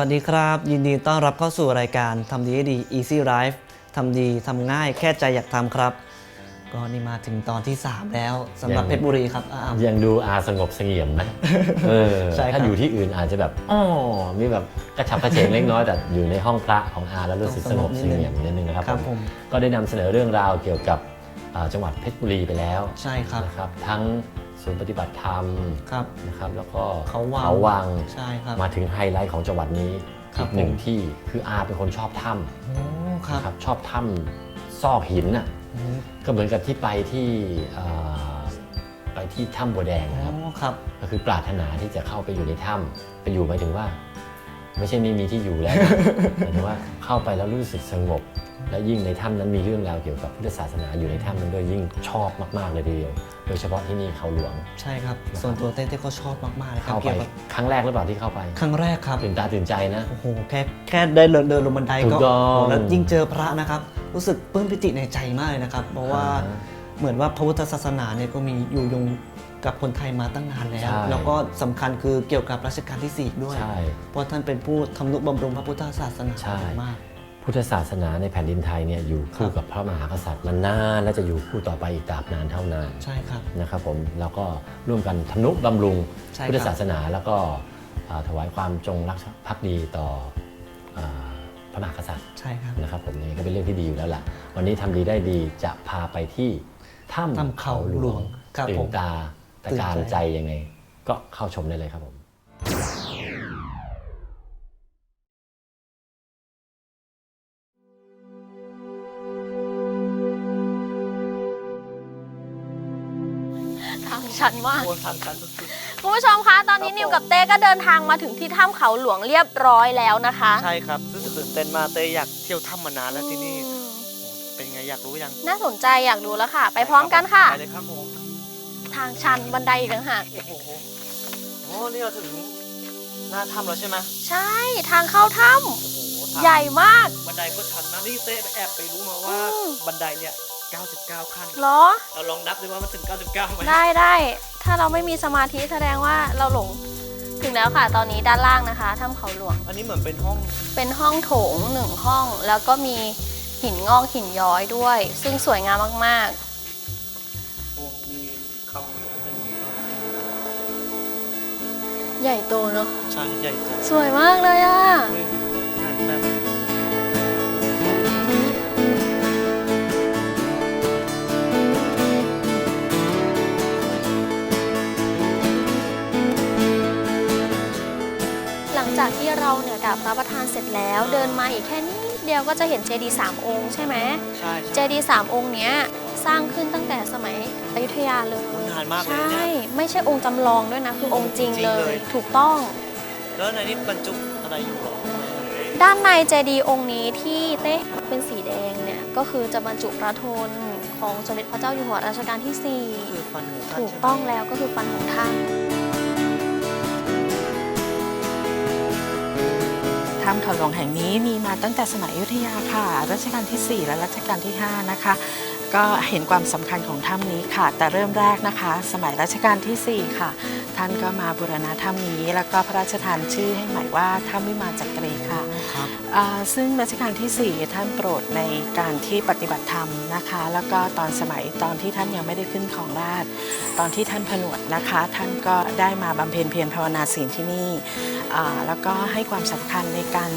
วัสดีครับ ยินดีต้อนรับเข้าสู่รายการทำดีให้ดี Easy Life ทำดีทำง่ายแค่ใจอยากทำครับ ก็นี่มาถึงตอนที่ 3 แล้วสำหรับยัง เพชรบุรีครับอาร์มยังดูอาสงบเสงี่ยมนะเออใช่ครับ ถ้าอยู่ที่อื่นอาจจะแบบอ๋อมีแบบกระฉับกระเฉงเล็กน้อยแต่อยู่ในห้องพระของอาแล้วรู้สึกสงบเสงี่ยมนิดนึงนะครับครับผมก็ได้นำเสนอเรื่องราวเกี่ยวกับอ่าจังหวัดเพชรบุรีไปแล้วใช่ครับ นะครับทั้ง ศูนย์ปฏิบัติธรรมครับนะครับแล้วก็เขาวังเขาวังใช่ครับ มาถึงไฮไลท์ของจังหวัดนี้ครับอีกหนึ่งผม ที่คืออาเป็นคนชอบถ้โอ้คำรับนะครับชอบถ้ำซอกหินน่ะอืมก็เหมือนกับที่ไปที่อ่าไปที่ถ้ำบัวแดงนะครับโอ้ครับ ก็คือปรารถนาที่จะเข้าไปอยู่ในถ้ำไปอยู่หมายถึงว่า ไม่ใช่ไม่มีที่อยู่แล้วนะ หมายถึงว่าเข้าไปแล้วรู้สึกสงบ และยิ่งในถ้ำนั้นมีเรื่องราวเกี่ยวกับพุทธศาสนาอยู่ในถ้ำนั้นด้วยยิ่งชอบมากๆเลยทีเดียว โดยเฉพาะที่นี่เขาหลวง ใช่ครับ ส่วนตัวเต้เต้ก็ชอบมากๆเลยครับเข้าไปเกี่ยวกับครั้งแรกหรือเปล่าที่เข้าไป ครั้งแรกครับตื่นตาตื่นใจนะ โอ้โหแค่แค่ได้เดินเดินลงบันไดถูก็กต้อง โอ้โหแล้วยิ่งเจอพระนะครับ รู้สึกปลื้มปิติในใจมากเลยนะครับ เพราะว่าอ่าเหมือนว่าพระพุทธศาสนาเนี่ยก็มีอยู่ยงกับคนไทยมาตั้งนานแล้ว ใช่ แล้วก็สำคัญคือเกี่ยวกับรัชกาลที่สี่ด้วย ใช่ เพราะท่านเป็นผู้ทำนุบำรุงพระพุทธศาสนาใช่ มาก พุทธศาสนาในแผ่นดินไทยเนี่ยอยู่คู่กับพระมหากษัตริย์มานานและจะอยู่คู่ต่อไปอีกตราบนานเท่านานใช่ครับนะครับผมแล้วก็ร่วมกันทำนุบำรุงใช่ครับ พุทธศาสนาแล้วก็อ่าถวายความจงรักภักดีต่ออ่าพระมหากษัตริย์ใช่ครับ นะครับผมนี่ก็เป็นเรื่องที่ดีอยู่แล้วล่ะวันนี้ทำดีได้ดีจะพาไปที่ถ้ถ้ำำเขาหลวงครับตื่ผนม ตาตะตื่นการใจใจยังไง ก็เข้าชมได้เลยครับผม มาก โอ้ทางการสุด คุณผู้ชมคะ ตอนนี้ครับนิวกับเต้ก็เดินทางมาถึงที่ถ้ำเขาหลวงเรียบร้อยแล้วนะคะๆใช่ครับรู้สึกตื่นเต้นมากเต้อยากเที่ยวถ้ำมานานแล้วที่นี่อืมโอ้เป็นไงอยากรู้ยังน่าสนใจอยากดูแล้วค่ะ ไปพร้อมกันค่ะ ไปเลยครับผมทางชันบันไดอีกต่างหากโอ้โหโอ้นี่เราถึงหน้าถ้ำแล้วใช่ไหมใช่ทางเข้าถ้โอ้โหำใหญ่มาก บันไดก็ชันนะนี่เต้แอบไปรู้มาว่าอืม บันไดเนี่ย 99 ขั้นเหรอ เราลองนับดูว่ามันถึง 99ไหมได้ได้ ถ้าเราไม่มีสมาธิแสดงว่าเราหลง ถึงแล้วค่ะ ตอนนี้ด้านล่างนะคะถ้ำเขาหลวง อันนี้เหมือนเป็นห้อง เป็นห้องโถงหนึ่งห้อง แล้วก็มีหินงอกหินย้อยด้วย ซึ่งสวยงามมากโอ้มีคำเป็นๆ ใหญ่โตเนาะใช่ใหญ่โตสวยมากเลยอะเลยแบบ จากที่เราเนี่ยกราบพระประธานเสร็จแล้ว เดินมาอีกแค่นิดเดียวก็จะเห็นเจดีย์สามองค์ใช่ไหมใช่เจดีย์สามองค์เนี้ยสร้างขึ้นตั้งแต่สมัยอยุธยาเลยนานมากเลยใช่เนี่ยไม่ใช่องค์จำลองด้วยนะคือองค์จริงจริงเลเลย ย ถูกต้อง แล้วในนี้บรรจุอะไรอยู่หรอด้านในเจดีย์องค์นี้ที่เต้เป็นสีแดงเนี่ยก็คือจะบรรจุพระโทนของสมเด็จพระเจ้าอยู่หัวรัชกาลที่สี่ คือฟันของท่านถูกใช่ไหมต้องแล้วก็คือฟันของท่าน ถ้ำเขาหลวงแห่งนี้มีมาตั้งแต่สมัยอยุธยาค่ะ รัชกาลที่ 4 และรัชกาลที่ 5 นะคะ ก็เห็นความสำคัญของถ้ำนี้ค่ะ แต่เริ่มแรกนะคะ สมัยรัชกาลที่ 4 ค่ะ ท่านก็มาบูรณะถ้ำนี้ แล้วก็พระราชทานชื่อให้ใหม่ว่าถ้ำวิมานจักรีค่ะครับอ่าซึ่งรัชกาลที่ 4 ท่านโปรดในการที่ปฏิบัติธรรมนะคะ แล้วก็ตอนสมัยตอนที่ท่านยังไม่ได้ขึ้นของราชย์ตอนที่ท่านผนวดนะคะ ท่านก็ได้มาบำเพ็ญเพียรภาวนาศีลที่นี่อ่าแล้วก็ให้ความสำคัญในการ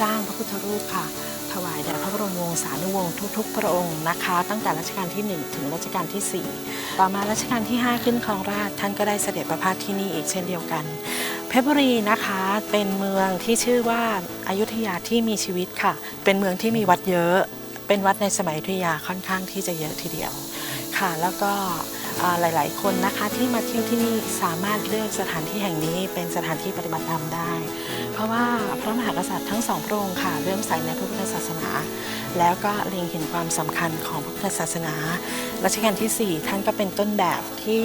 สร้างพระพุทธรูปค่ะ ถวายแด่พระบรมวงศานุวงศ์ทุกๆ พระองค์นะคะ ตั้งแต่รัชกาลที่ 1 ถึงรัชกาลที่ 4 ต่อมารัชกาลที่ 5 ขึ้นครองราชย์ท่านก็ได้เสด็จประพาสที่นี่อีกเช่นเดียวกัน เพชรบุรีนะคะเป็นเมืองที่ชื่อว่าอายุทยาที่มีชีวิตค่ะ เป็นเมืองที่มีวัดเยอะ เป็นวัดในสมัยอยุธยาค่อนข้างที่จะเยอะทีเดียวค่ะ แล้วก็ หลาย ๆ คนนะคะที่มาเที่ยวที่นี่สามารถเลือกสถานที่แห่งนี้เป็นสถานที่ปฏิบัติธรรมได้ เพราะว่าพระมหากษัตริย์ทั้งสองพระองค์ค่ะเริ่มใส่ในพระพุทธศาสนา แล้วก็เล็งเห็นความสำคัญของพระพุทธศาสนารัชกาลที่ 4 ท่านก็เป็นต้นแบบที่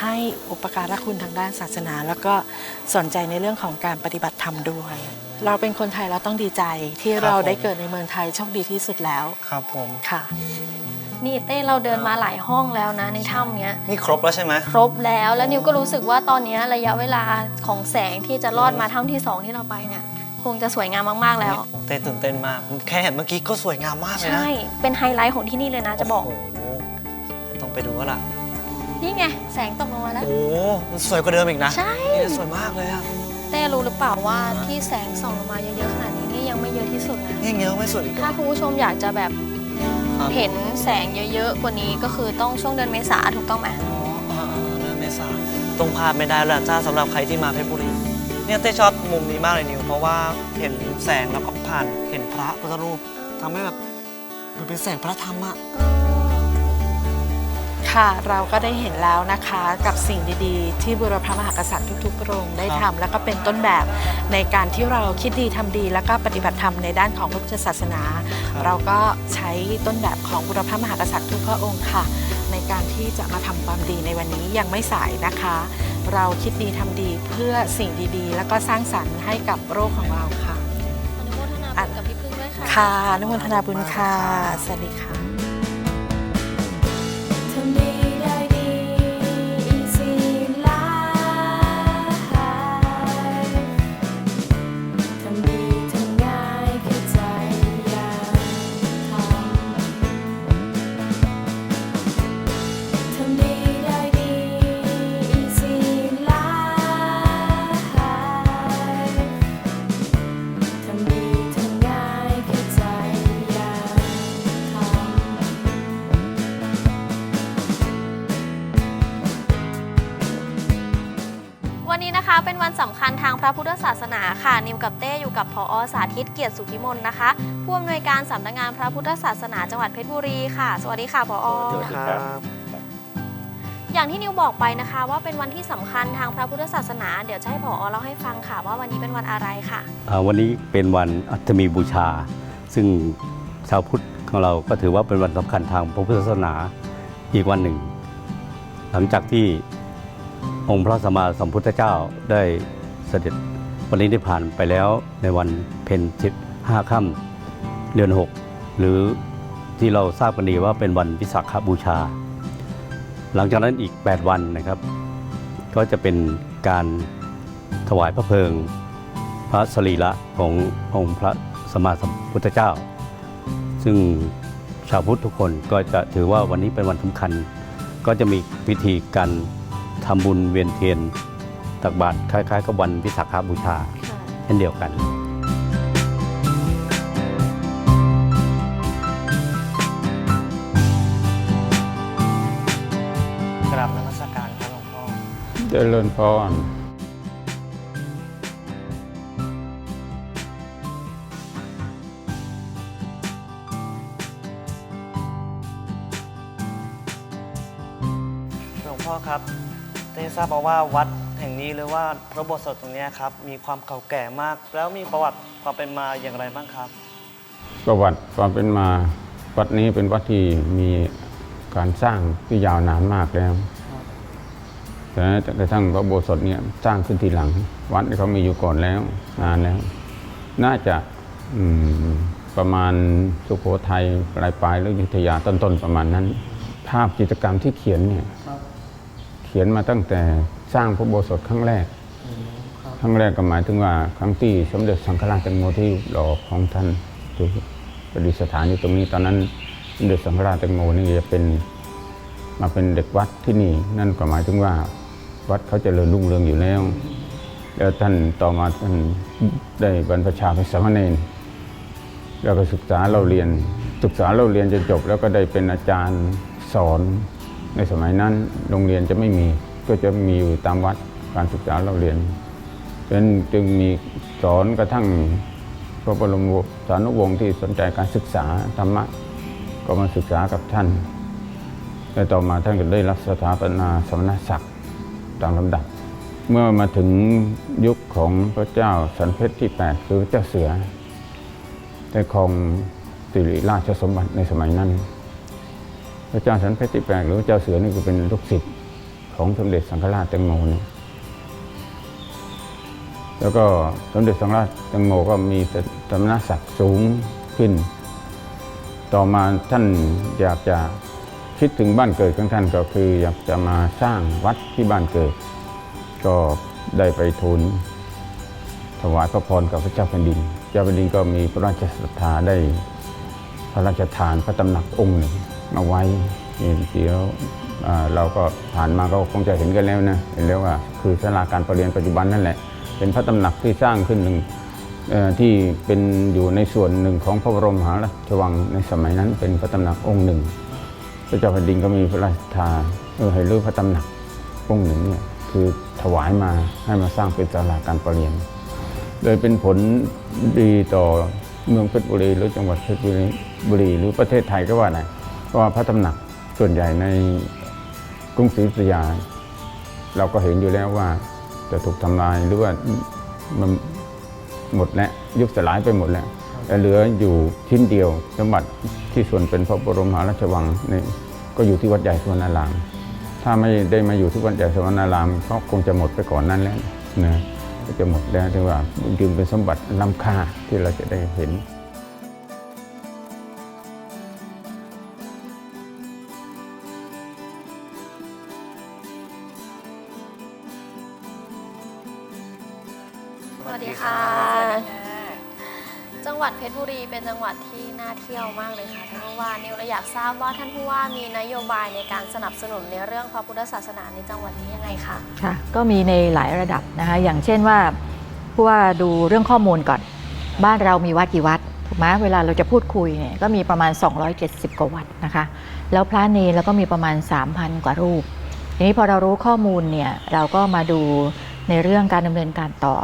ให้อุปการะคุณทางด้านศาสนา แล้วก็สนใจในเรื่องของการปฏิบัติธรรมด้วย เราเป็นคนไทยเราต้องดีใจที่ครับเราผมได้เกิดในเมืองไทยโชคดีที่สุดแล้วครับผมค่ะ นี่เต้เราเดินมาหลายห้องแล้วนะในถ้ำเนี้ย นี่ครบแล้วใช่ไหมครบแล้วแล้วนิวก็รู้สึกว่าตอนเนี้ยระยะเวลาของแสงที่จะรอดมาถ้ำที่สองที่เราไปเนี่ยคงจะสวยงามมากๆแล้วผมเต้ตื่นเต้นมากแค่เห็นเมื่อกี้ก็สวยงามมากเลยนะใช่เป็นไฮไลท์ของที่นี่เลยนะจะบอกโโหต้องไปดูแล้วล่ะนี่ไงแสงตกลงมาแล้วโอ้โหมันสวยกว่าเดิมอีกนะใช่นี่สวยมากเลยอะเต้รู้หรือเปล่าว่าที่แสงส่องลงมาเยอะๆขนาดนี้นี่ยังไม่เยอะที่สุดนะนี่ยังเยอะไม่สุดอีกเหรถ้าอคุณผู้ชมอยากจะแบบ ครับเห็นแสงเยอะๆกว่านี้ก็คือต้องช่วงเดือนเมษาถูกต้องไหมอ๋ออ่าๆเดือนเมษาต้องพลาดไม่ได้แล้วล่ะจ้าสำหรับใครที่มาเพชรบุรี เนี่ยเต้ชอบมุมนี้มากเลยนิว เพราะว่าเห็นแสงแล้วก็ผ่านเห็นพระพุทธรูปทำให้แบบมันเป็นแสงพระธรรมอะ ค่ะเราก็ได้เห็นแล้วนะคะกับสิ่งดีๆ ที่บุรพมหากษัตริย์ทุกๆพระองค์ได้ทำแล้วก็เป็นต้นแบบในการที่เราคิดดีทำดี แล้วก็ปฏิบัติธรรมในด้านของพระพุทธศาสนา เราก็ใช้ต้นแบบของบุรพมหากษัตริย์ทุกพระองค์ค่ะ ในการที่จะมาทำความดีในวันนี้ยังไม่สายนะคะ เราคิดดีทำดีเพื่อสิ่งดีๆ แล้วก็สร้างสรรค์ให้กับโลกของเราค่ะ อนุโมทนาบุญกับพี่พึ่งด้วยค่ะ ค่ะอนุโมทนาบุญค่ะสวัสดีค่ะ นนี้นะคะ เป็นวันสำคัญทางพระพุทธศาสนาค่ะ นิมกับเต้อยู่กับพอสาธิตเกียรติสุทธิมนนะคะ ผู้อำนวยการสำนักงานพระพุทธศาสนาจังหวัดเพชรบุรีค่ะ สวัสดีค่ะพอสวัสดีครับอย่างที่นิวบอกไปนะคะ ว่าเป็นวันที่สำคัญทางพระพุทธศาสนา เดี๋ยวจะให้พอเล่าให้ฟังค่ะ ว่าวันนี้เป็นวันอะไรค่ะอ่าวันนี้เป็นวันอัตมีบูชา ซึ่งชาวพุทธของเราก็ถือว่าเป็นวันสำคัญทางพระพุทธศาสนาอีกวันหนึ่ง หลังจากที่ องค์พระสัมมาสัมพุทธเจ้าได้เสด็จปรินิพพานไปแล้วในวันเพ็ญสิบห้าค่ำเดือนหกหรือที่เราทราบกันดีว่าเป็นวันวิสาขบูชา หลังจากนั้นอีก 8 วันนะครับ ก็จะเป็นการถวายพระเพลิง พระสรีระขององค์พระสมมาสัมพุทธเจ้า ซึ่งชาวพุทธทุกคนก็จะถือว่าวันนี้เป็นวันสำคัญ ก็จะมีพิธีการ ทำบุญเวียนเทียนตักบาตรคล้าย ๆ กับวันวิสาขบูชาเช่นเดียวกันกราบนมัสการครับหลวงพ่อเจริญพรหลวงพ่อครับ เต้ทราบมาว่าวัดแห่งนี้หรือว่าพระโบสถตรงนี้ครับมีความเก่าแก่มาก แล้วมีประวัติความเป็นมาอย่างไรบ้างครับ ประวัติความเป็นมาวัดนี้เป็นวัดที่มีการสร้างที่ยาวนานมากแล้วแต่กระทั่งพระโบสถเนี่ยสร้างขึ้นทีหลัง วัดเขามีอยู่ก่อนแล้วนานแล้ว น่าจะประมาณสุโขทัยปลายปลายหรือยุธยาต้นๆประมาณนั้น ภาพกิจกรรมที่เขียนเนี่ย เขียนมาตั้งแต่สร้างพระอุโบสถครั้งแรก ครั้งแรกก็หมายถึงว่าครั้งที่สมเด็จสังฆราชแตงโมที่หล่อของท่านที่ประดิษฐานอยู่ตรงนี้ตอนนั้นสมเด็จสังฆราชแตงโมนี่จะเป็นมาเป็นเด็กวัดที่นี่ นั่นก็หมายถึงว่าวัดเขาเจริญรุ่งเรืองอยู่แล้ว แล้วท่านต่อมาท่านได้บรรพชาเป็นสามเณรแล้วก็ศึกษาเราเรียนศึกษาเราเรียนจนจบ แล้วก็ได้เป็นอาจารย์สอน ในสมัยนั้นโรงเรียนจะไม่มีก็จะมีอยู่ตามวัดการศึกษาเราเรียนเป็นจึงมีสอนกระทั่งพระบรมสานุวงศ์ที่สนใจการศึกษาธรรมะก็มาศึกษากับท่านและต่อมาท่านก็ได้รับสถาปนาสมณศักดิ์ตามลำดับ เมื่อมาถึงยุคของพระเจ้าสันเพชรที่ 8 คือพระเจ้าเสือได้ครองสิริราชสมบัติในสมัยนั้น พระเจ้าสันเพชรที่8หรือพระเจ้าเสือนี่ก็เป็นลูกศิษย์ของสมเด็จสังฆราชแตงโมนี่แล้วก็สมเด็จสังฆราชแตงโมก็มีสมณศักดิ์สูงขึ้น ต่อมาท่านอยากจะคิดถึงบ้านเกิดของท่านก็คืออยากจะมาสร้างวัดที่บ้านเกิด ก็ได้ไปทูลถวายพระพรกับพระเจ้าแผ่นดิน เจ้าแผ่นดินก็มีพระราชศรัทธาได้พระราชทานพระตำหนักองค์หนึ่ง มาไว้นี่เดี๋ยวเราก็ผ่านมาก็คงจะเห็นกันแล้วนะเห็นแล้วว่าคือศาลาการประเรียนปัจจุบันนั่นแหละ เป็นพระตำหนักที่สร้างขึ้นหนึ่งที่เป็นอยู่ในส่วนหนึ่งของพระบรมมหาราชวังในสมัยนั้นเป็นพระตำหนักองค์หนึ่ง พระเจ้าแผ่นดินก็มีพระราชทานเออให้รื้อพระตำหนักองค์หนึ่งเนี่ยคือถวายมาให้มาสร้างเป็นศาลาการประเรียน โดยเป็นผลดีต่อเมืองเพชรบุรีหรือจังหวัดเพชรบุรีบุรีหรือประเทศไทยก็ว่าได้ เพราะว่าพระตำหนักส่วนใหญ่ในกรุงศรีอยุธยา เราก็เห็นอยู่แล้วว่าจะถูกทำลายหรือว่ามันหมดแล้วยุบสลายไปหมดแล้วแต่เหลืออยู่ชิ้นเดียวสมบัติที่ส่วนเป็นพระบรมหาราชวังนี่ก็อยู่ที่วัดใหญ่สวนาราม ถ้าไม่ได้มาอยู่ที่วัดใหญ่สวนารามก็คงจะหมดไปก่อนนั้นแล้วนะก็จะหมดแล้วที่ว่าจึงเป็นสมบัติล้ำค่าที่เราจะได้เห็น วัสดีค่ะ จังหวัดเพชรบุรีเป็นจังหวัดที่น่าเที่ยวมากเลยค่ะท่านผู้ว่านิวเลยอยากทราบว่าท่านผู้ว่ามีนโยบายในการสนับสนุนในเรื่องพระพุทธศาสนาในจังหวัดนี้ยังไงคะค่ะ ก็มีในหลายระดับนะคะ อย่างเช่นว่าผู้ว่าดูเรื่องข้อมูลก่อน บ้านเรามีวัดกี่วัดถูกไหมเวลาเราจะพูดคุยเนี่ยก็มีประมาณ 270 กว่าวัดนะคะ แล้วพระเนรแล้วก็มีประมาณ 3,000 กว่ารูปทีนี้พอเรารู้ข้อมูลเนี่ยเราก็มาดูในเรื่องการดำเนินการต่อ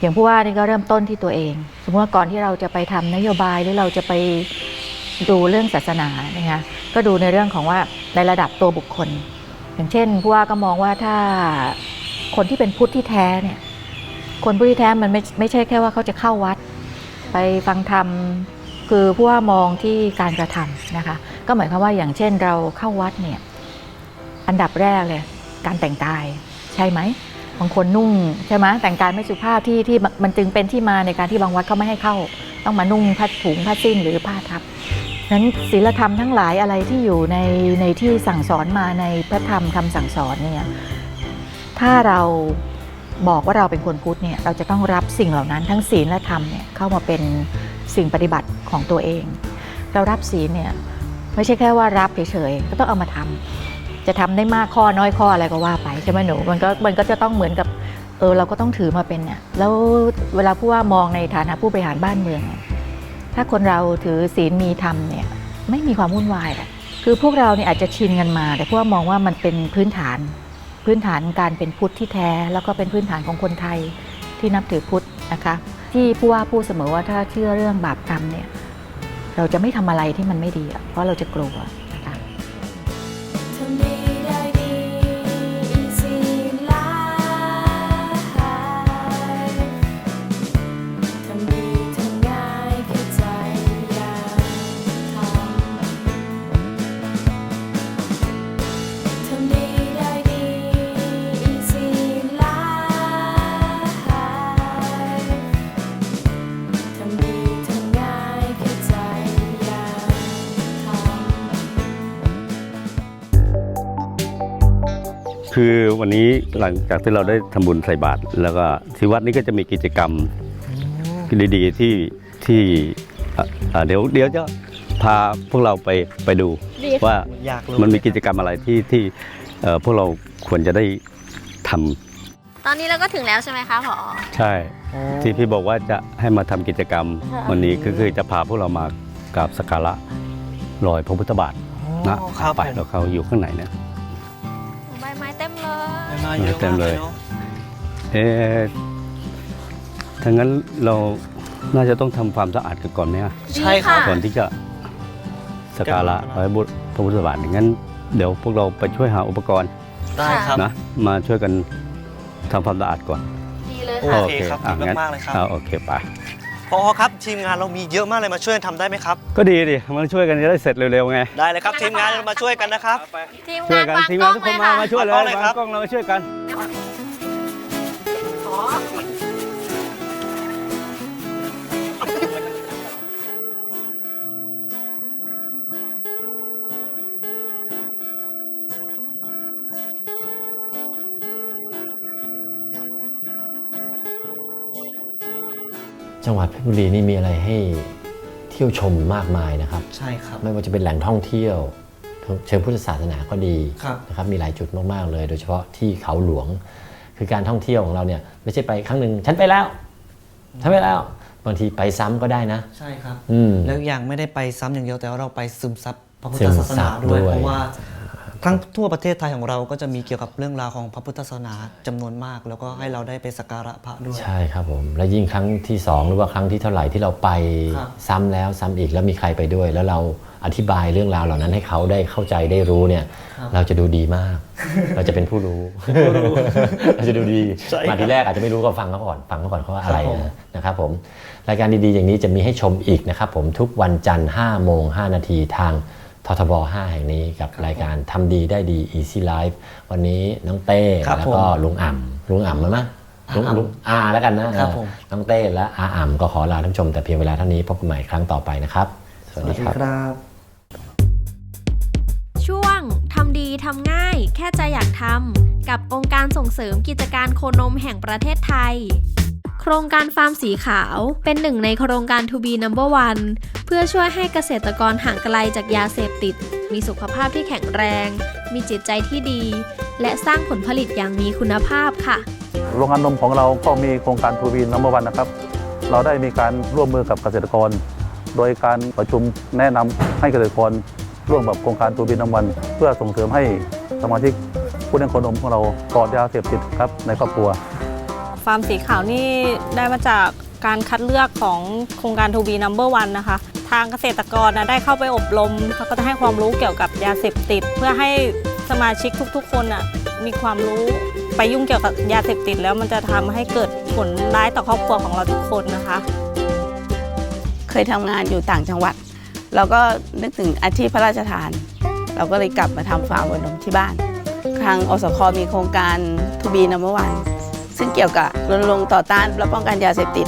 อย่างผู้ว่านี่ก็เริ่มต้นที่ตัวเอง สมมติว่าก่อนที่เราจะไปทำนโยบายหรือเราจะไปดูเรื่องศาสนานะคะก็ดูในเรื่องของว่าในระดับตัวบุคคล อย่างเช่นผู้ว่าก็มองว่าถ้าคนที่เป็นพุทธที่แท้เนี่ยคนพุทธที่แท้มันไม่ไม่ใช่แค่ว่าเขาจะเข้าวัด ไปฟังธรรมคือผู้ว่ามองที่การกระทำนะคะก็หมายความว่าอย่างเช่นเราเข้าวัดเนี่ยอันดับแรกเลยการแต่งกายใช่ไหม บางคนนุ่งใช่ไหมแต่งกายไม่สุภาพที่ที่มันจึงเป็นที่มาในการที่บางวัดเขาไม่ให้เข้า ต้องมานุ่งผ้าถุงผ้าสิ้นหรือผ้าทับนั้นศีลธรรมทั้งหลายอะไรที่อยู่ในในที่สั่งสอนมาในพระธรรมคำสั่งสอนเนี่ยถ้าเราบอกว่าเราเป็นคนพุทธเนี่ยเราจะต้องรับสิ่งเหล่านั้นทั้งศีลและธรรมเนี่ยเข้ามาเป็นสิ่งปฏิบัติของตัวเอง เรารับศีลเนี่ยไม่ใช่แค่ว่ารับเฉยๆก็ต้องเอามาทำ จะทำได้มากข้อน้อยข้ออะไรก็ว่าไปใช่ไหมหนูมันก็มันก็จะต้องเหมือนกับเออเราก็ต้องถือมาเป็นเนี่ยแล้วเวลาผู้ว่ามองในฐานะผู้บริหารบ้านเมือง ถ้าคนเราถือศีลมีธรรมเนี่ยไม่มีความวุ่นวายหรอกคือพวกเราเนี่ยอาจจะชินกันมา แต่พวกมองว่ามันเป็นพื้นฐาน พื้นฐานการเป็นพุทธที่แท้ แล้วก็เป็นพื้นฐานของคนไทยที่นับถือพุทธนะคะ ที่ผู้ว่าพูดเสมอว่าถ้าเชื่อเรื่องบาปกรรมเนี่ยเราจะไม่ทำอะไรที่มันไม่ดีเพราะเราจะกลัว คือวันนี้หลังจากที่เราได้ทำบุญใส่บาตรแล้วก็ที่วัดนี้ก็จะมีกิจกรรมดีๆที่ที่อะอะเดี๋ยวเดี๋ยวจะพาพวกเราไปไปดูดีค่ะว่าอยากรู้มันมีกิจกรรมอะไรที่ที่เอ่อพวกเราควรจะได้ทำตอนนี้เราก็ถึงแล้วใช่ไหมคะผอใช่ที่พี่บอกว่าจะให้มาทำกิจกรรมค่ะวันนี้ก็คือจะพาพวกเรามากราบสักการะรอยพระพุทธบาทนะอ๋อครับไปแล้วเขาอยู่ข้างในเนี่ย มาเยอะเต็มมากเลเลยยเนาะเอ๊ะถ้างั้นเราน่าจะต้องทำความสะอาดกันก่อนเนี่ยใช่ครับ ก่อนที่จะสักการะพระพุทธพระพุทธบาทอย่างนั้น เดี๋ยวพวกเราไปช่วยหาอุปกรณ์ได้ครับ นะ มาช่วยกันทำความสะอาดก่อน ดีเลยโอค่ะ เคครับอะดีงั้นมากๆเลยครับอะโอเคไป พอครับทีมงานเรามีเยอะมากเลยมาช่วยทำได้ไหมครับ ก็ดีดิมาช่วยกันจะได้เสร็จเร็วๆไงได้เลยครับทีมงานเรามาช่วยกันนะครับ ทีมช่วงายนกันวางทีมกล้งาอนงทุกเลคนยมาค่ะมาช่วยเลยวางกล้องเลยครับ วางกล้องเรามาช่วยกัน จังหวัดเพชรบุรีนี่มีอะไรให้เที่ยวชมมากมายนะครับ ใช่ครับ ไม่ว่าจะเป็นแหล่งท่องเที่ยว เชิงพุทธศาสนาก็ดีครับ นะครับมีหลายจุดมากๆเลย โดยเฉพาะที่เขาหลวง คือการท่องเที่ยวของเราเนี่ยไม่ใช่ไปครั้งหนึ่งฉันไปแล้วฉันไปแล้ว บางทีไปซ้ำก็ได้นะ ใช่ครับ อืม แล้วอย่างไม่ได้ไปซ้ำอย่างเดียวแต่ว่าเราไปซึมซับพระพุทซึธมศาสซันาบด้วยด้วยเพราะว่า ทั้งทั่วประเทศไทยของเราก็จะมีเกี่ยวกับเรื่องราวของพระพุทธศาสนาจำนวนมาก แล้วก็ให้เราได้ไปสักการะพระด้วย ใช่ครับผม และยิ่งครั้งที่สองหรือว่าครั้งที่เท่าไหร่ที่เราไปครับ ซ้ำแล้วซ้ำอีกแล้วมีใครไปด้วย แล้วเราอธิบายเรื่องราวเหล่านั้นให้เขาได้เข้าใจได้รู้เนี่ย เราจะดูดีมาก เราจะเป็นผู้รู้ เราจะดูดีใช่ครับ มาทีแรกอาจจะไม่รู้ก็ฟังเขาก่อนฟังเขาก่อนเขาว่าอะไรครับผม นะนะครับผมรายการดีๆอย่างนี้จะมีให้ชมอีกนะครับผมทุกวันจันทร์5โมง5นาทีทาง ททบ 5 แห่งนี้กับรายการทำดีได้ดี Easy Life วันนี้น้องเต้ครับแล้วก็ผมลุงอ่ำลุงอ่ำมั้ยมั้ยลุงอาอ่ำลุงอาแล้วกันนะครับผม น้องเต้และอาอ่ำก็ขอลาท่านผู้ชมแต่เพียงเวลาเท่านี้พบกันใหม่ครั้งต่อไปนะครับ สวัสดีครับครับช่วง ทำดี ทำง่าย แค่ใจอยากทำ กับองค์การส่งเสริมกิจการโคนมแห่งประเทศไทย โครงการฟาร์มสีขาวเป็นหนึ่งในโครงการ To be number one เพื่อช่วยให้เกษตรกรห่างไกลจากยาเสพติด มีสุขภาพที่แข็งแรง มีจิตใจที่ดี และสร้างผลผลิตอย่างมีคุณภาพค่ะ โรงงานนมของเราก็มีโครงการทูบีนัมเบอร์วันนะครับ เราได้มีการร่วมมือกับเกษตรกร โดยการประชุมแนะนำให้เกษตรกรร่วมกับโครงการทูบีนัมวันเพื่อส่งเสริมให้สมาชิกผู้เลี้ยงโคนมของเราปลอดยาเสพติดครับในครอบครัว ฟาร์มสีขาวนี่ได้มาจากการคัดเลือกของโครงการทูบีนัมเบอร์วันนะคะ ทางเกษตรกรนะได้เข้าไปอบรมเขาก็จะให้ความรู้เกี่ยวกับยาเสพติด เพื่อให้สมาชิกทุกๆ คนอะมีความรู้ไปยุ่งเกี่ยวกับยาเสพติด แล้วมันจะทำให้เกิดผลร้ายต่อครอบครัวของเราทุกคนนะคะ เคยทำงานอยู่ต่างจังหวัด เราก็นึกถึงอาชีพพระราชทาน เราก็เลยกลับมาทำฟาร์มวัวนมที่บ้าน ทางอสคมีโครงการทูบีนัมเบอร์วัน ซึ่งเกี่ยวกับรณรงค์ต่อต้านและป้องกันยาเสพติด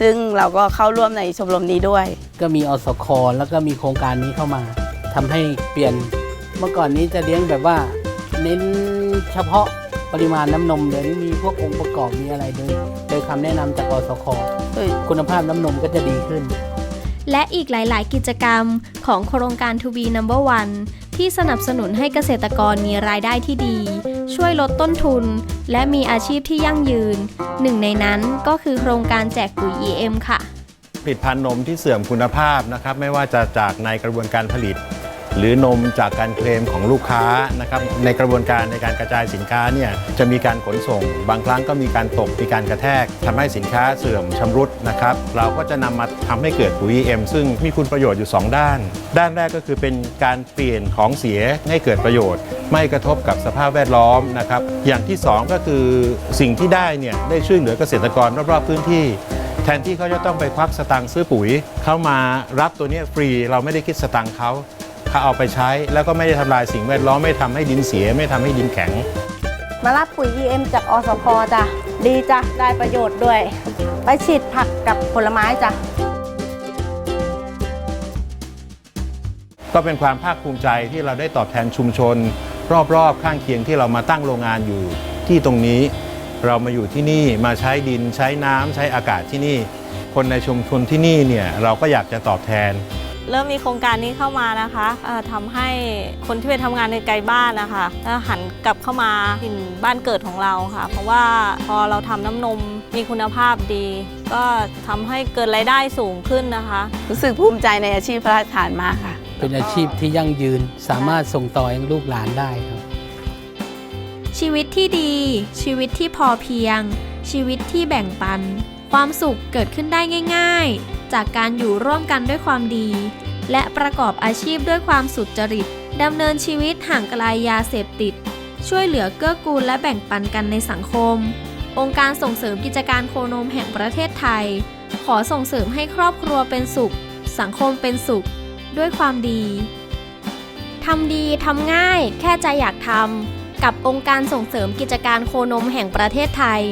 ซึ่งเราก็เข้าร่วมในชมรมนี้ด้วย ก็มีอสคแล้วก็มีโครงการนี้เข้ามาทำให้เปลี่ยนเมื่อก่อนนี้จะเลี้ยงแบบว่า เน้นเฉพาะปริมาณน้ำนมเดี๋ยวนี้มีพวกองค์ประกอบมีอะไรโดยโดยคำแนะนำจากอสคคุณภาพน้ำนมก็จะดีขึ้น และอีกหลาย ๆ กิจกรรมของโครงการ To be number one ที่สนับสนุนให้เกษตรกรมีรายได้ที่ดี ช่วยลดต้นทุน และมีอาชีพที่ยั่งยืน หนึ่งในนั้นก็คือโครงการแจกปุ๋ย EM ค่ะ ผลิตภัณฑ์นมที่เสื่อมคุณภาพนะครับ ไม่ว่าจะจากในกระบวนการผลิต หรือนมจากการเคลมของลูกค้านะครับในกระบวนการในการกระจายสินค้าเนี่ยจะมีการขนส่ง บางครั้งก็มีการตกมีการกระแทกทำให้สินค้าเสื่อมชำรุดนะครับเราก็จะนำมาทำให้เกิดปุ๋ย EM ซึ่งมีคุณประโยชน์อยู่ 2 ด้าน ด้านแรกก็คือเป็นการเปลี่ยนของเสียให้เกิดประโยชน์ ไม่กระทบกับสภาพแวดล้อมนะครับอย่างที่สองก็คือสิ่งที่ได้เนี่ยได้ช่วยเหลือเกษตรกรรอบๆพื้นที่แทนที่เขาจะต้องไปควักสตังค์ซื้อปุ๋ย เขามารับตัวเนี้ยฟรี เราไม่ได้คิดสตังค์เขา เขาเอาไปใช้แล้วก็ไม่ได้ทำลายสิ่งแวดล้อมไม่ทำให้ดินเสีย ไม่ทำให้ดินแข็ง มารับปุ๋ย EM จากอสพจ้ะ ดีจ้ะ ได้ประโยชน์ด้วย ไปฉีดผักกับผลไม้จ้ะ ก็เป็นความภาคภูมิใจที่เราได้ตอบแทนชุมชน รอบๆ ข้างเคียงที่เรามาตั้งโรงงานอยู่ที่ตรงนี้ เรามาอยู่ที่นี่มาใช้ดินใช้น้ำใช้อากาศที่นี่ คนในชุมชนที่นี่เนี่ยเราก็อยากจะตอบแทน เริ่มมีโครงการนี้เข้ามานะคะเอ่อทำให้คนที่ไปทำงานในไกลบ้านนะคะแล้วหันกลับเข้ามาถิ่นบ้านเกิดของเราค่ะ เพราะว่าพอเราทำน้ำนมมีคุณภาพดี ก็ทำให้เกิดรายได้สูงขึ้นนะคะ รู้สึกภูมิใจในอาชีพพระราชทานมากค่ะ เป็นอาชีพที่ยั่งยืนสามารถส่งต่อยังลูกหลานได้ครับ ชีวิตที่ดี ชีวิตที่พอเพียง ชีวิตที่แบ่งปัน ความสุขเกิดขึ้นได้ง่าย ๆ จากการอยู่ร่วมกันด้วยความดี และประกอบอาชีพด้วยความสุจริตดำเนินชีวิตห่างไกลยาเสพติด ช่วยเหลือเกื้อกูลและแบ่งปันกันในสังคม องค์การส่งเสริมกิจการโคนมแห่งประเทศไทย ขอส่งเสริมให้ครอบครัวเป็นสุข สังคมเป็นสุข ด้วยความดีทำดีทำง่าย แค่ใจอยากทำกับองค์การส่งเสริมกิจการโคนมแห่งประเทศไทย